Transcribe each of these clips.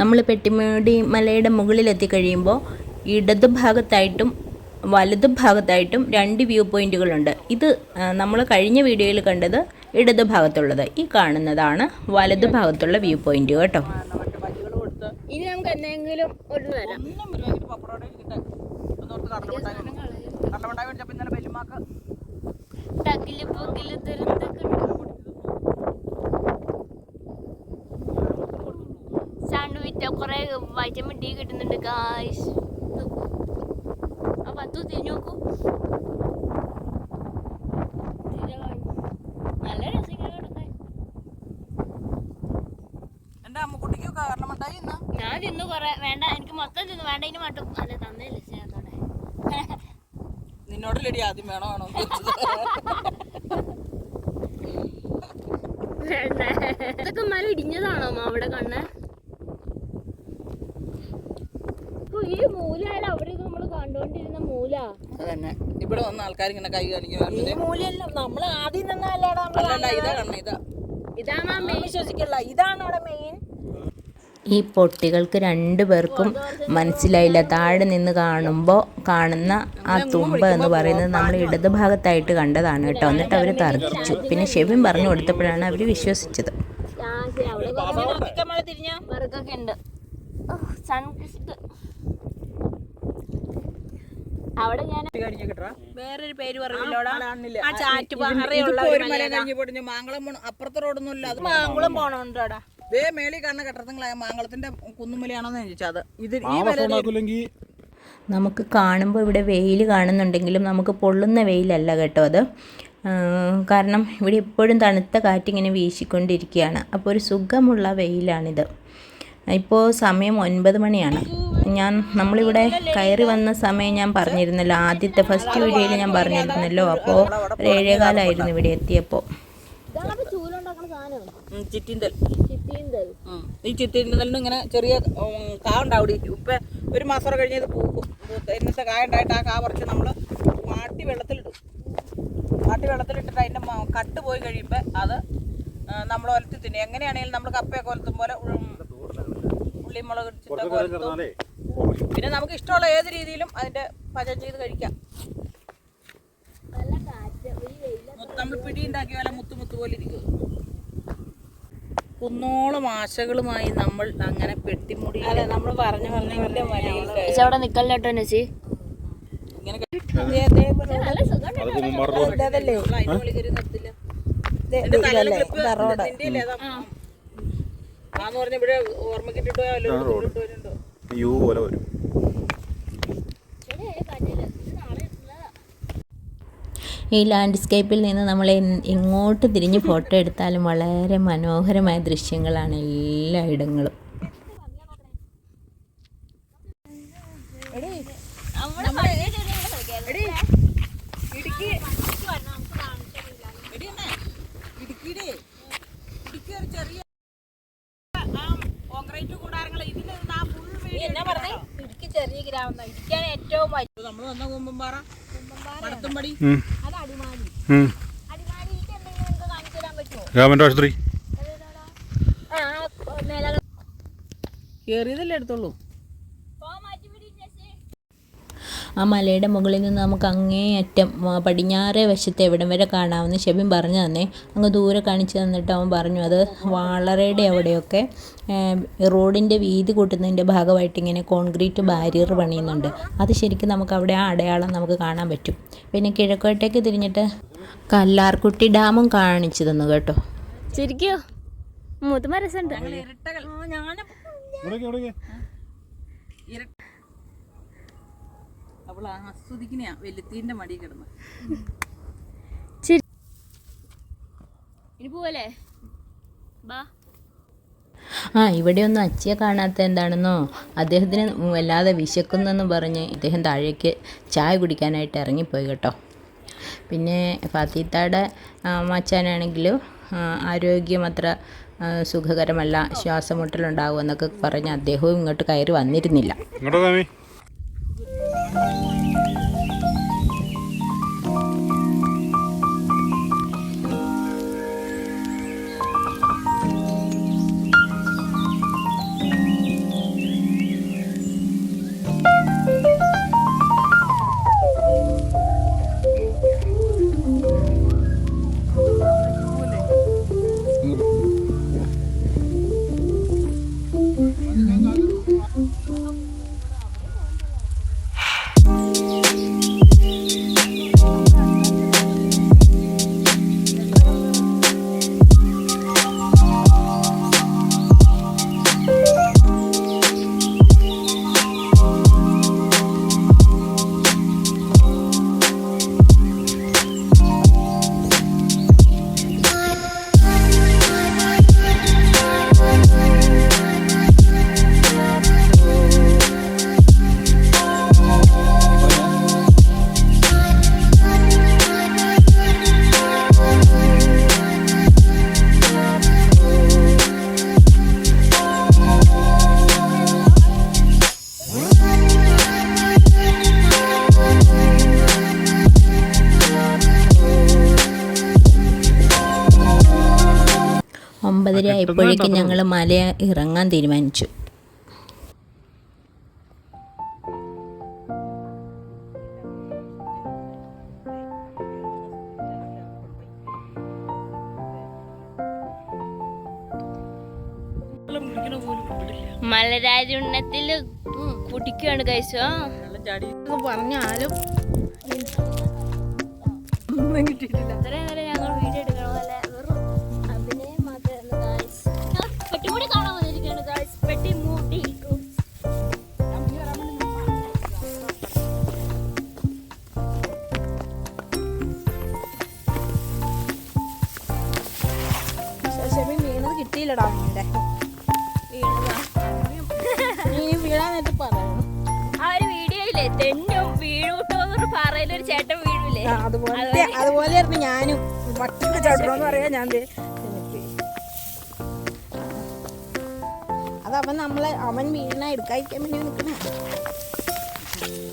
നമ്മൾ പെട്ടിമേടി മലയുടെ മുകളിലെത്തി കഴിയുമ്പോൾ ഇടത് ഭാഗത്തായിട്ടും വലത് ഭാഗത്തായിട്ടും രണ്ട് വ്യൂ പോയിന്റുകളുണ്ട്. ഇത് നമ്മൾ കഴിഞ്ഞ വീഡിയോയിൽ കണ്ടത് ഇടത് ഭാഗത്തുള്ളത്. ഈ കാണുന്നതാണ് വലത് ഭാഗത്തുള്ള വ്യൂ പോയിന്റ് കേട്ടോ. ഇനി നമുക്ക് എന്തെങ്കിലും ഒരു തരാം. സാൻഡ് വിറ്റ കുറെ വൈറ്റമിൻ ഡി കിട്ടുന്നുണ്ട് ഗായ്സ് ആ പത്തു തിരിഞ്ഞു നോക്കൂ. നല്ല ഞാൻ തിന്നു കൊറേ. വേണ്ട എനിക്ക് മൊത്തം തിന്നു. വേണ്ട ഇനി മട്ടും അല്ല തന്നേലേ ചേർത്തോടെ നിന്നോട് ലെടി ആദ്യം വേണോ ഇതൊക്കെ മരം ഇടിഞ്ഞതാണോ അവിടെ കണ്ണ് ഇപ്പൊ ഈ മൂലയായാലും അവിടെ നമ്മൾ കണ്ടോണ്ടിരുന്ന മൂല. അതന്നെ. ഇവിടെ വന്ന ആൾക്കാർ ഇങ്ങനെ കൈ കാണിക്കും ഈ മൂലയല്ല നമ്മൾ ആദ്യം നിന്നല്ലേടാ ഇതാ കണ്ണ ഇതാ. ഇതാണ് അമ്മ വിശ്വസിക്കല്ല ഇതാണ് അവിടെ മെയിൻ ഈ പൊട്ടികൾക്ക് രണ്ടു പേർക്കും മനസ്സിലായില്ല. താഴെ നിന്ന് കാണുമ്പോൾ കാണുന്ന ആ തുമ്പ എന്ന് പറയുന്നത് നമ്മൾ ഇടത് ഭാഗത്തായിട്ട് കണ്ടതാണ് കേട്ടോ. എന്നിട്ട് അവർ തർക്കിച്ചു പിന്നെ ഷെബിൻ പറഞ്ഞു കൊടുത്തപ്പോഴാണ് അവർ വിശ്വസിച്ചത്. തിരിഞ്ഞ വർക്കൊക്കെ ഉണ്ട്. സൺക്രിസ്റ്റ്. അവിടെ ഞാൻ വേറൊരു പേര് പറഞ്ഞില്ലോടാ. ആ ചാറ്റ് പാറയുള്ള ഒരു മല. കഴിഞ്ഞ് പൊടിഞ്ഞ്. മാങ്കളം പോണ അപ്പുറത്തെ റോഡൊന്നും ഇല്ല അത് മാങ്കുളം പോണോണ്ടോടാ? ദേ മേളി കാണുന്ന കെട്ടത്തിങ്ങളായ മാങ്കളത്തിന്റെ കുന്നുമലയാണോന്ന് ചോദിച്ചത്. ഇത് ഈ മല നമുക്ക് കാണുമ്പോൾ ഇവിടെ വെയിൽ കാണുന്നുണ്ടെങ്കിലും നമുക്ക് പൊള്ളുന്ന വെയിലല്ല കേട്ടോ അത്. കാരണം ഇവിടെ എപ്പോഴും തണുത്ത കാറ്റിങ്ങനെ വീശിക്കൊണ്ടിരിക്കുകയാണ്. അപ്പോൾ ഒരു സുഖമുള്ള വെയിലാണിത്. ഇപ്പോൾ സമയം ഒൻപത് മണിയാണ്. ഞാൻ നമ്മളിവിടെ കയറി വന്ന സമയം ഞാൻ പറഞ്ഞിരുന്നല്ലോ ആദ്യത്തെ ഫസ്റ്റ് വീഡിയോയിൽ ഞാൻ പറഞ്ഞിരുന്നല്ലോ. അപ്പോൾ ഒരു ഏഴേകാലായിരുന്നു ഇവിടെ എത്തിയപ്പോൾ ചിറ്റിന്തൽ. ഈ ചിറ്റിന്തലിന് ഇങ്ങനെ ചെറിയ കാ ഉണ്ടാവും ഇപ്പൊ ഒരു മാസം കഴിഞ്ഞ് ഇത് പൂക്കും. ഇന്നത്തെ കായ ഉണ്ടായിട്ട് ആ കാ പറിച്ച് നമ്മൾ മാട്ടി വെള്ളത്തിലിടും. മാട്ടി വെള്ളത്തിലിട്ടിട്ട് അതിന്റെ മ- കട്ട് പോയി കഴിയുമ്പോൾ അത് നമ്മൾ ഒലത്തി തിന്നെ. എങ്ങനെയാണെങ്കിലും നമ്മൾ കപ്പയൊക്കെ ഒലത്തും പോലെ ഉള്ളിമുളക് ഇടിച്ചിട്ടൊക്കെ ഒലത്തും. പിന്നെ നമുക്ക് ഇഷ്ടമുള്ള ഏത് രീതിയിലും അതിന്റെ പാചകം ചെയ്ത് കഴിക്കാം. നല്ല കാറ്റ് ഈ വെയില മുത്ത് നമ്മൾ പിടി ഉണ്ടാക്കിയ പോലെ മുത്തു മുത്തു പോലെ ഇരിക്കും. കുന്നോളം ആശകളുമായി നമ്മൾ അങ്ങനെ പെട്ടിമുടി അതെ നമ്മൾ പറഞ്ഞു പറഞ്ഞു. അവിടെ നിക്കല്ലോ നസി ഇങ്ങനെ പറഞ്ഞ ഇവിടെ ഓർമ്മക്കിട്ടിട്ടോ റോഡ്. യു പോലെ വരും. ഈ ലാൻഡ്സ്കേപ്പിൽ നിന്ന് നമ്മൾ എങ്ങോട്ട് തിരിഞ്ഞ് ഫോട്ടോ എടുത്താലും വളരെ മനോഹരമായ ദൃശ്യങ്ങളാണ് എല്ലായിടങ്ങളും ഇടുക്കി എടി എന്നാ ഇടുക്കിയുടെ ഇടുക്കി ഒരു ചെറിയ ആ കോൺക്രീറ്റ് കൂടാരങ്ങൾ ഇതിന് ആ ഫുൾ നീ എന്നാ പറഞ്ഞേ? ഇടുക്കി ചെറിയ ഗ്രാമം ഏറ്റവും നമ്മൾ വന്ന കുമ്പമ്പാറ മടത്തുംപടി അത് അടിമാലി. അടിമാലിക്ക് എന്തെങ്കിലും നിങ്ങൾക്ക് കാണിച്ചു തരാൻ പറ്റുമോ ഗവൺമെന്റ് ആശുപത്രി. ആ നില കയറിയതല്ലേ എടുത്തോളൂ. ആ മലയുടെ മുകളിൽ നിന്ന് നമുക്ക് അങ്ങേയറ്റം പടിഞ്ഞാറേ വശത്തെ എവിടം വരെ കാണാമെന്ന് ഷെബിൻ പറഞ്ഞു തന്നെ. അങ്ങ് ദൂരെ കാണിച്ചു തന്നിട്ട് അവൻ പറഞ്ഞു അത് വാളറയുടെ അവിടെയൊക്കെ റോഡിന്റെ വീതി കൂട്ടുന്നതിന്റെ ഭാഗമായിട്ട് ഇങ്ങനെ കോൺക്രീറ്റ് ബാരിയർ പണിയുന്നുണ്ട്. അത് ശരിക്കും നമുക്ക് അവിടെ ആ അടയാളം നമുക്ക് കാണാൻ പറ്റും. പിന്നെ കിഴക്കോട്ടേക്ക് തിരിഞ്ഞിട്ട് കല്ലാർകുട്ടി ഡാമും കാണിച്ചു തന്നു കേട്ടോ. ശരിക്കോ? മുതുമരസുണ്ട് ഇരട്ടകൾ. ഇവിടേക്ക് ഇവിടേക്ക് അവൾ ആസ്വദിക്കുന്നെയാ വെല്ലുത്തീന്റെ മടി കിടന്ന്. ഇനി പോവല്ലേ? ബാ. ആ ഇവിടെയൊന്നും അച്ചിയെ കാണാത്ത എന്താണെന്നോ? അദ്ദേഹത്തിന് വല്ലാതെ വിശക്കുന്നെന്ന് പറഞ്ഞ് ഇദ്ദേഹം താഴേക്ക് ചായ കുടിക്കാനായിട്ട് ഇറങ്ങിപ്പോയി കേട്ടോ. പിന്നെ ഫാത്തിത്താടെ മച്ചാനാണെങ്കിൽ ആരോഗ്യം അത്ര സുഖകരമല്ല ശ്വാസമുട്ടലുണ്ടാകുമെന്നൊക്കെ പറഞ്ഞ് അദ്ദേഹവും ഇങ്ങോട്ട് കയറി വന്നിരുന്നില്ല. ആയപ്പോഴേക്കും ഞങ്ങൾ മല ഇറങ്ങാൻ തീരുമാനിച്ചു. മലരാജുണ്ണത്തിൽ കുടിക്കുകയാണ് കഴിച്ചോ പറഞ്ഞാലും ഇത്രയും നേരം ഞങ്ങൾ വീണത് കിട്ടിയില്ലടാ നീ വീഴാൻ നീ പറയുന്നു ആ ഒരു വീഡിയോയില്ലേ? തെന്നും പറയലൊരു ചേട്ടൻ വീഴൂലേ അതുപോലെ അതുപോലെയായിരുന്നു ഞാനും. വട്ടൊക്കെ ചവിട്ടണമെന്ന് പറയാ ഞാൻ ദേ ചെന്നിപ്പോയി. അത് അവൻ നമ്മളെ അവൻ വീണ എടുക്കാതിരിക്കാൻ വേണ്ടി നിൽക്കുന്ന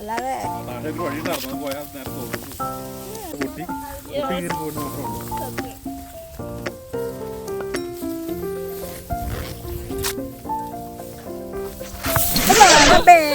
അല്ലാതെ താഴെ ഒരു വഴി നടന്നു പോയാൽ നേരെ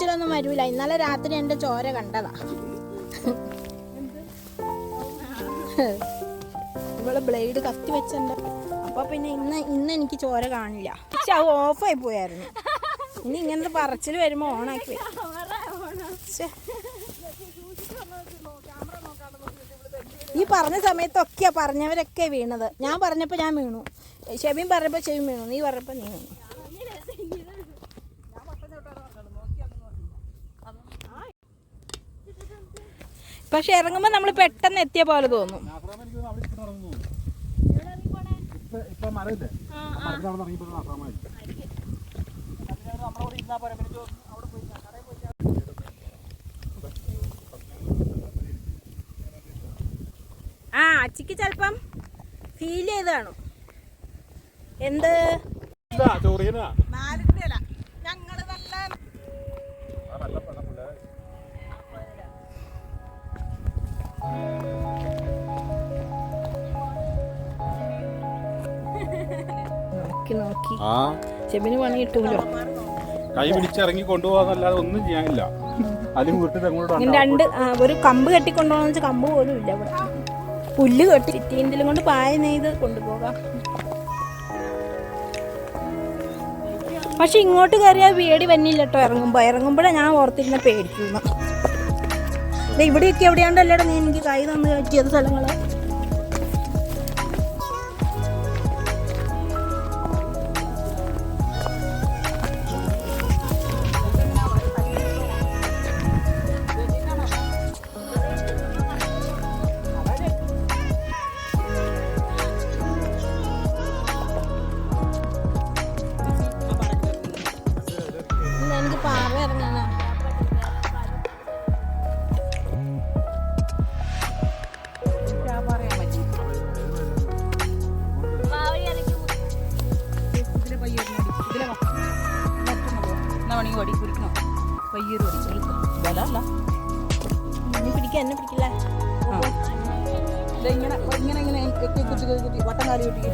മുറിച്ചിലൊന്നും വരൂല. ഇന്നലെ രാത്രി എന്റെ ചോര കണ്ടതാ. ഇവൾ ബ്ലേഡ് കത്തി വെച്ചെന്റെ അപ്പൊ പിന്നെ ഇന്ന് ഇന്ന് എനിക്ക് ചോര കാണില്ല. പക്ഷെ അത് ഓഫായി പോയായിരുന്നു. ഇനി ഇങ്ങനത്തെ പറച്ചിൽ വരുമ്പോ ഓണാക്കി. ഈ പറഞ്ഞ സമയത്തൊക്കെയാ പറഞ്ഞവരൊക്കെ വീണത്. ഞാൻ പറഞ്ഞപ്പോ ഞാൻ വീണു. ഷെബിൻ പറഞ്ഞപ്പോ ഷെബിൻ വീണു. നീ പറഞ്ഞപ്പോ നീ വീണു. പക്ഷെ ഇറങ്ങുമ്പോ നമ്മൾ പെട്ടെന്ന് എത്തിയ പോലെ തോന്നും. ആ ഫീൽ ചെയ്താണ് എന്ത്? ചോറിയനാ. നോക്കി നോക്കി. ആ. ചെബിന് പണി കിട്ടൂലോ? കൈ പിടിച്ചിറങ്ങി കൊണ്ടുപോകാന്നല്ലാതെ ഒന്നും ചെയ്യാനില്ല. അതിലും വീട്ടിൽ അങ്ങോട്ട് രണ്ട് ഒരു കമ്പ് കെട്ടിക്കൊണ്ടുപോകാന്ന് വെച്ചാൽ കമ്പ് പോലും ഇല്ല ഇവിടെ. പുല്ല് കെട്ടി ചിറ്റീന്തിലും കൊണ്ട് പായ നെയ്ത് കൊണ്ടുപോകാം. പക്ഷെ ഇങ്ങോട്ട് കയറിയാൽ പേടി വന്നില്ല കേട്ടോ ഇറങ്ങുമ്പോൾ ഇറങ്ങുമ്പോഴേ ഞാൻ ഓർത്തിരുന്ന പേടിക്കുന്നു. ഇവിടെയൊക്കെ എവിടെയാണ്ടല്ലേടാ നീ എനിക്ക് കൈ തന്നു കയറ്റിയത് സ്ഥലങ്ങൾ? പിടിക്കണോ വയ്യൊരു പിടിച്ചു ബലല്ല എന്നെ പിടിക്കാൻ എന്നെ പിടിക്കില്ല ഇങ്ങനെ ഇങ്ങനെ ഇങ്ങനെ കുത്തി കുത്തി വട്ടം കാലി കുട്ടി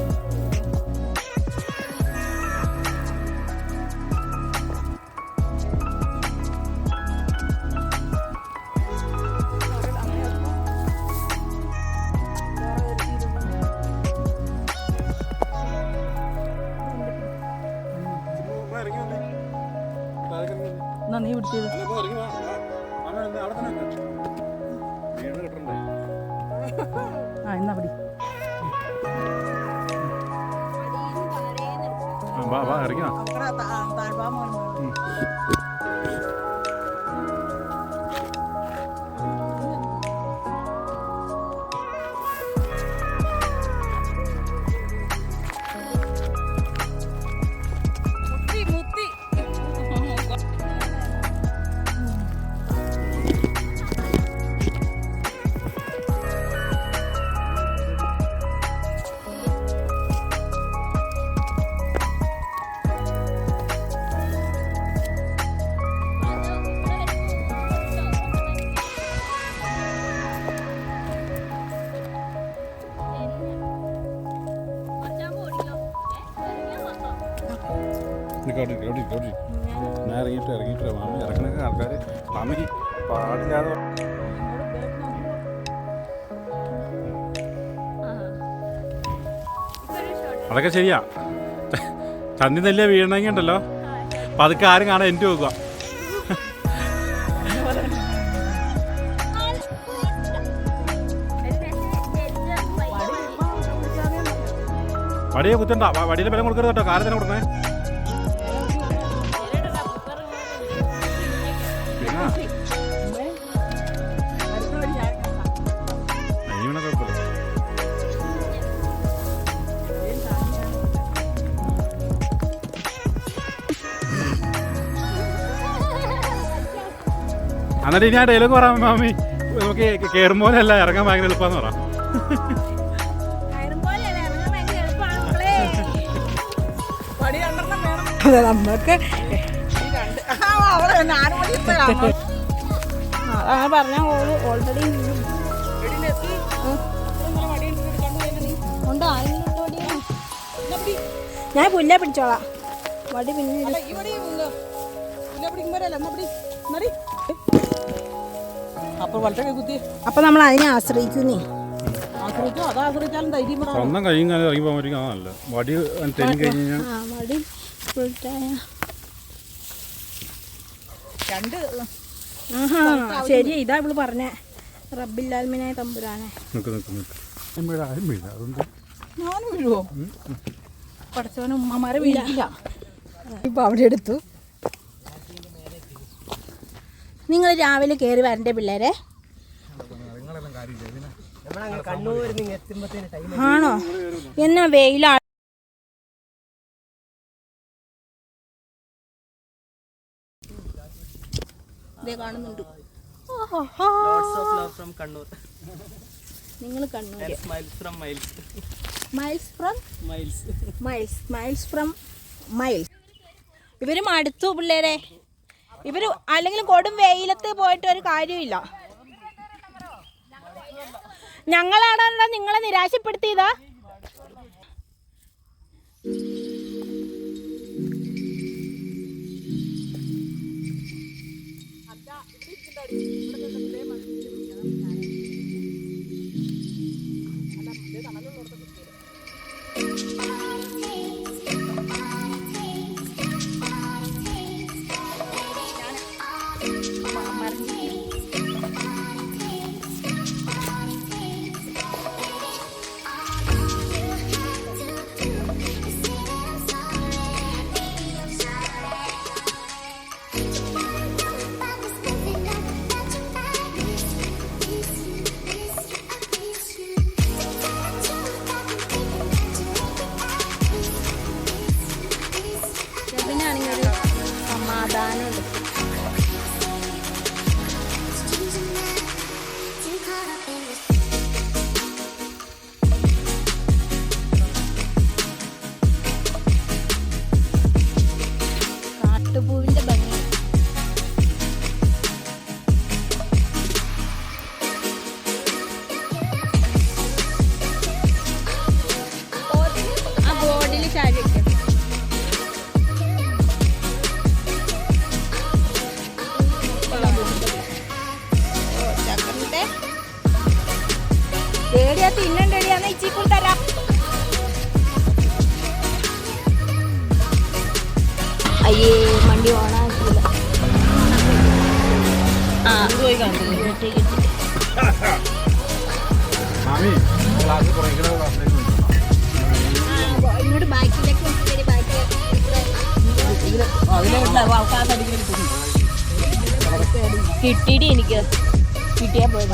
എന്നാ പിടി. ആ, വാ വാ ഇറങ്ങി വാ അതൊക്കെ ശരിയാ. ചന്തി നെല്ലിയ വീഴണമെങ്കിൽ ഉണ്ടല്ലോ. പതുക്കെ ആരും കാണാൻ എന്റെ നോക്കുക. വടിയെ കുത്തണ്ട. വടിയിലെ ബലം കൊടുക്കരുത് കേട്ടോ. കാലം തന്നെ കൊടുക്കണേ. എന്നിട്ട് ഇനി ആ ഡയലോഗ് പറയാം മാമി നമുക്ക് കയറുമ്പോലല്ല ഇറങ്ങാൻ ഭയങ്കര എളുപ്പമെന്ന് പറ. ഇപ്പോഴാണ് പറഞ്ഞ ഓൾറെഡി ഉണ്ട്. ഞാൻ പുല്ല പിടിച്ചോളാം. വടി പിന്നെ പിടി അപ്പൊ നമ്മൾ അതിനെ ആശ്രയിക്കുന്നേ. സ്വന്തം കൈയും കാലം ഇറങ്ങി അതല്ല വടി തെന്നി കഴിഞ്ഞ് കഴിഞ്ഞാൽ രണ്ട് ശരി. ഇതാ ഇവൾ പറഞ്ഞേ റബ്ബില്ലാൽമിനായ തമ്പുരാനെ. നിൽക്ക് നിൽക്ക് നിൽക്ക് വീഴ ആരും വീഴ. അതുകൊണ്ട് ഞാനും വീഴുവോ? പഠിച്ചവനും ഉമ്മമാരെ വീഴില്ല ഇപ്പൊ അവിടെ എടുത്തു. നിങ്ങൾ രാവിലെ കയറി വരണ്ടേ പിള്ളേരെ? ആണോ? എന്നാ വെയിലാണ് കാണുന്നുണ്ട്. നിങ്ങൾ Kannur. Miles from. Miles miles from miles ഇവർ മടുത്തു പിള്ളേരെ? ഇവർ അല്ലെങ്കിൽ കൊടും വെയിലത്ത് പോയിട്ട് ഒരു കാര്യമില്ല. ഞങ്ങളാണല്ലോ നിങ്ങളെ നിരാശപ്പെടുത്തിയതാ. Parang ഏടിയാ തിന്നണ്ടേടിയാന്ന് ഇച്ചിക്കൂടി തരാം. അയ്യേ വണ്ടി ഓണാക്കില്ല പോയി കുറയ്ക്കണ ക്ലാസ്സിലേക്ക് ഇങ്ങോട്ട് ബാക്കിലേക്ക് എനിക്ക്. കിട്ടിയാ പോയി.